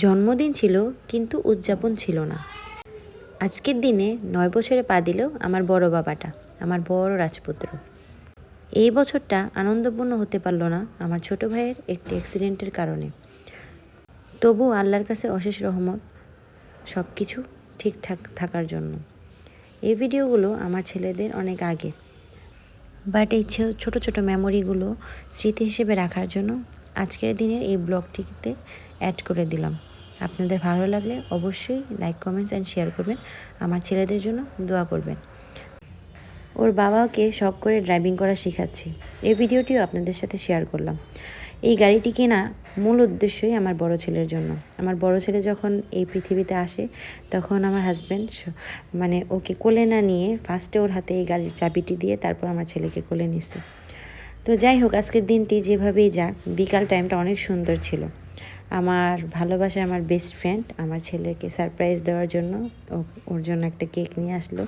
জন্মদিন ছিল, কিন্তু উদযাপন ছিল না। আজকের দিনে নয় বছরে পা দিল আমার বড় বাবাটা, আমার বড় রাজপুত্র। এই বছরটা আনন্দপূর্ণ হতে পারল না আমার ছোট ভাইয়ের একটি অ্যাক্সিডেন্টের কারণে। তবু আল্লাহর কাছে অশেষ রহমত সব কিছু ঠিকঠাক থাকার জন্য। এই ভিডিওগুলো আমার ছেলেদের অনেক আগে। বাট এই ছোট ছোট মেমোরিগুলো স্মৃতি হিসেবে রাখার জন্য আজকের দিনের এই ব্লগটিতে অ্যাড করে দিলাম। আপনাদের ভালো লাগলে অবশ্যই লাইক কমেন্টস অ্যান্ড শেয়ার করবেন। আমার ছেলেদের জন্য দোয়া করবেন। ওর বাবাকে শখ করে ড্রাইভিং করা শেখাচ্ছি। এই ভিডিওটিও আপনাদের সাথে শেয়ার করলাম। এই গাড়িটি কেনা মূল উদ্দেশ্যই আমার বড় ছেলের জন্য। আমার বড় ছেলে যখন এই পৃথিবীতে আসে, তখন আমার হাজব্যান্ড মানে ওকে কোলে না নিয়ে ফার্স্টে ওর হাতে এই গাড়ির চাবিটি দিয়ে তারপর আমার ছেলেকে কোলে নিছে। তো যাই হোক, আজকের দিনটি যেভাবেই যাক, বিকাল টাইমটা অনেক সুন্দর ছিল। আমার ভালোবাসা আমার বেস্ট ফ্রেন্ড আমার ছেলেকে সারপ্রাইজ দেওয়ার জন্য ওর জন্য একটা কেক নিয়ে আসলো।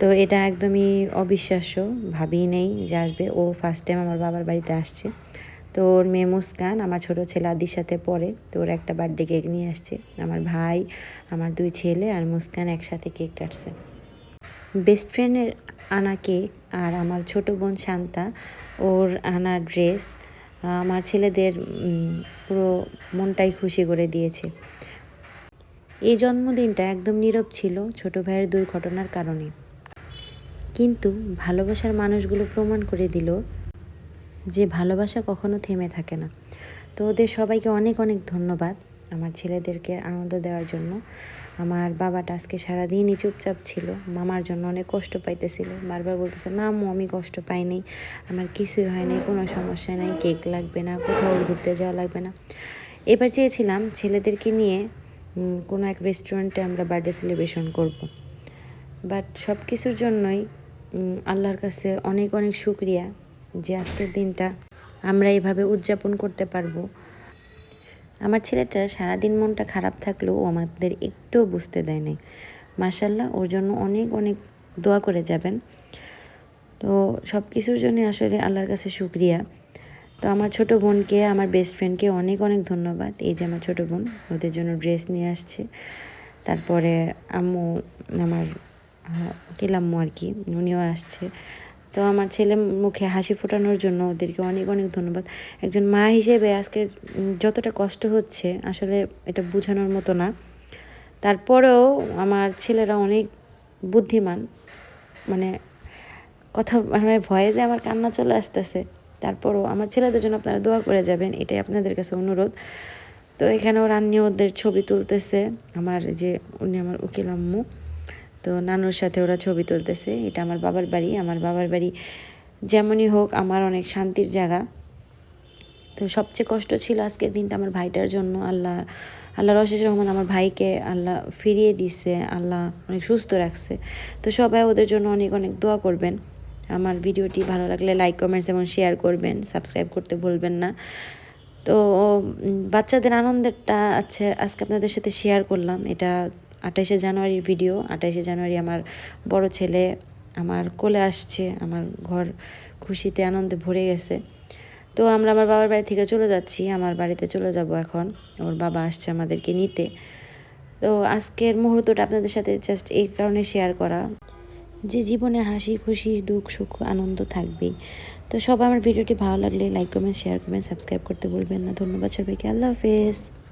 তো এটা একদমই অবিশ্বাস্য, ভাবিই নেই যে আসবে। ও ফার্স্ট টাইম আমার বাবার বাড়িতে আসছে। তো ওর মেয়ে মুস্কান, আমার ছোট ছেলে আদির সাথে পড়ে। তো ওর একটা বার্থডে কেক নিয়ে আসছে। আমার ভাই, আমার দুই ছেলে আর মুস্কান একসাথে কেক কাটছে। বেস্ট ফ্রেন্ডের আনা কেক আর আমার ছোট বোন শান্তা, ওর আনা ড্রেস আমার ছেলেদের পুরো মনটাই খুশি করে দিয়েছে। এই জন্মদিনটা একদম নীরব ছিল ছোট ভাইয়ের দুর্ঘটনার কারণে। কিন্তু ভালোবাসার মানুষগুলো প্রমাণ করে দিল যে ভালোবাসা কখনো থেমে থাকে না। তো ওদের সবাইকে অনেক অনেক ধন্যবাদ। আমার ছেলেদেরকে আনন্দ দেওয়ার জন্য। আমার বাবাটা আজকে সারাদিনই চুপচাপ ছিল। মামার জন্য অনেক কষ্ট পাইতেছিল। বারবার বলতেছে, না আম্মু আমি কষ্ট পাইনি। আমার কিছুই হয় নাই, কোনো সমস্যা নাই। কেক লাগবে না, কোথাও ঘুরতে যাওয়া লাগবে না। এবার চেয়েছিলাম ছেলেদেরকে নিয়ে কোনো এক রেস্টুরেন্টে আমরা বার্থডে সেলিব্রেশন করব। বাট সব কিছুর জন্যই আল্লাহর কাছে অনেক অনেক শুক্রিয়া যে আজকের দিনটা আমরা এভাবে উদযাপন করতে পারব। আমার ছেলেটা সারাদিন মনটা খারাপ থাকলেও ও আমাদের একটুও বুঝতে দেয় নাই। মাসাল্লাহ ওর জন্য অনেক অনেক দোয়া করে যাবেন। তো সব কিছুর জন্য আসলে আল্লাহর কাছে শুক্রিয়া। তো আমার ছোট বোনকে, আমার বেস্ট ফ্রেন্ডকে অনেক অনেক ধন্যবাদ। এই যে আমার ছোট বোন, ওদের জন্য ড্রেস নিয়ে আসছে। তারপরে আম্মু, আমার কিলাম্মু আর কি, উনিও আসছে। তো আমার ছেলে মুখে হাসি ফোটানোর জন্য ওদেরকে অনেক অনেক ধন্যবাদ। একজন মা হিসেবে আজকে যতটা কষ্ট হচ্ছে, আসলে এটা বোঝানোর মতো না। তারপরেও আমার ছেলেরা অনেক বুদ্ধিমান। মানে কথা মানে ভয়ে যে আমার কান্না চলে আসতেছে। তারপরও আমার ছেলেদের জন্য আপনারা দোয়া করে যাবেন, এটাই আপনাদের কাছে অনুরোধ। তো এখানে ওর আন্নি ওদের ছবি তুলতেছে। আমার যে, উনি আমার উকিল আম্মু। তো নানুর সাথে ওরা ছবি তুলতেছে। এটা আমার বাবার বাড়ি। আমার বাবার বাড়ি যেমনই হোক, আমার অনেক শান্তির জায়গা। তো সবচেয়ে কষ্ট ছিল আজকের দিনটা আমার ভাইটার জন্য। আল্লাহ আল্লাহ অশেষ রহমান আমার ভাইকে আল্লাহ ফিরিয়ে দিছে। আল্লাহ অনেক সুস্থ রাখছে। তো সবাই ওদের জন্য অনেক অনেক দোয়া করবেন। আমার ভিডিওটি ভালো লাগলে লাইক কমেন্টস এবং শেয়ার করবেন। সাবস্ক্রাইব করতে ভুলবেন না। তো বাচ্চাদের আনন্দেরটা আছে, আজকে আপনাদের সাথে শেয়ার করলাম। এটা আঠাশে জানুয়ারির ভিডিও আঠাশে জানুয়ারি আমার বড় ছেলে আমার কোলে আসছে, আমার ঘর খুশিতে আনন্দে ভরে গেছে। তো আমরা আমার বাবার বাড়ি থেকে চলে যাচ্ছি, আমার বাড়িতে চলে যাব এখন, ওর বাবা আসছে আমাদেরকে নিতে। তো আজকের মুহূর্তটা আপনাদের সাথে জাস্ট এই কারণে শেয়ার করা। যে জীবনে হাসি, খুশি, দুঃখ, সুখ, আনন্দ থাকবেই। তো সব আমার ভিডিওটি ভালো লাগলে লাইক কমেন্ট শেয়ার করবেন সাবস্ক্রাইব করতে বলবেন না। ধন্যবাদ সবাইকে। আল্লাহ হাফেজ।